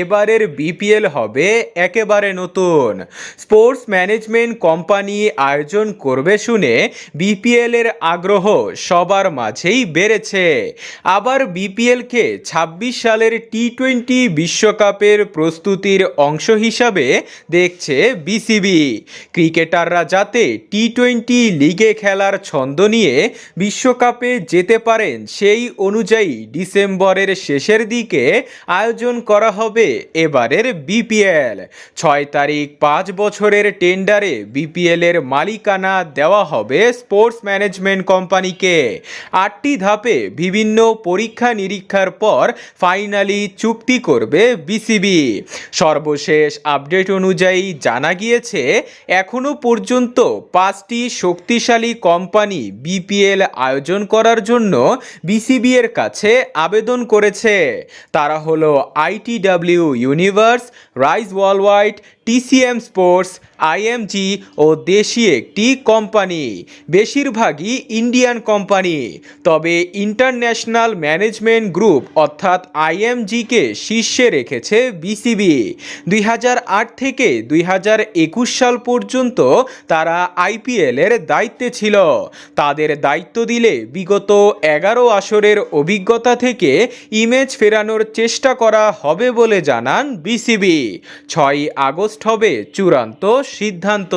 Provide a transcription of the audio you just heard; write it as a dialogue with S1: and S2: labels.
S1: এবারের বিপিএল হবে একেবারে নতুন। স্পোর্টস ম্যানেজমেন্ট কোম্পানি আয়োজন করবে শুনে বিপিএল এর আগ্রহ সবার মাঝেই বেড়েছে। আবার বিপিএলকে ছাব্বিশ সালের টি টোয়েন্টি বিশ্বকাপের প্রস্তুতির অংশ হিসাবে দেখছে বিসিবি ক্রিকেটাররা যাতে টি টোয়েন্টি লিগে খেলার ছন্দ নিয়ে বিশ্বকাপে যেতে পারেন, সেই অনুযায়ী ডিসেম্বরের শেষের দিকে আয়োজন করা হবে এবারের বিপিএল ছয় তারিখ পাঁচ বছরের টেন্ডারে বিপিএল এর মালিকানা দেওয়া হবে স্পোর্টস ম্যানেজমেন্ট কোম্পানিকে। আটটি ধাপে বিভিন্ন পরীক্ষা নিরীক্ষার পর ফাইনালি চুক্তি করবে বিসিবি সর্বশেষ আপডেট অনুযায়ী জানা গিয়েছে এখনও পর্যন্ত পাঁচটি শক্তিশালী কোম্পানি বিপিএল আয়োজন করার জন্য বিসিবি এর কাছে আবেদন করেছে। তারা হলো ITW universe rise world TCM sports IMG ও দেশি একটি কোম্পানি, বেশিরভাগই ইন্ডিয়ান কোম্পানি। তবে ইন্টারন্যাশনাল ম্যানেজমেন্ট গ্রুপ অর্থাৎ আইএমজিকে শীর্ষে রেখেছে বিসিবি। দুই হাজার আট থেকে দুই হাজার একুশ সাল পর্যন্ত তারা আইপিএল এর দায়িত্বে ছিল। তাদের দায়িত্ব দিলে বিগত এগারো আসরের অভিজ্ঞতা থেকে ইমেজ ফেরানোর চেষ্টা করা হবে বলে জানান বিসিবি। ছয়ই আগস্ট হবে চূড়ান্ত সিদ্ধান্ত।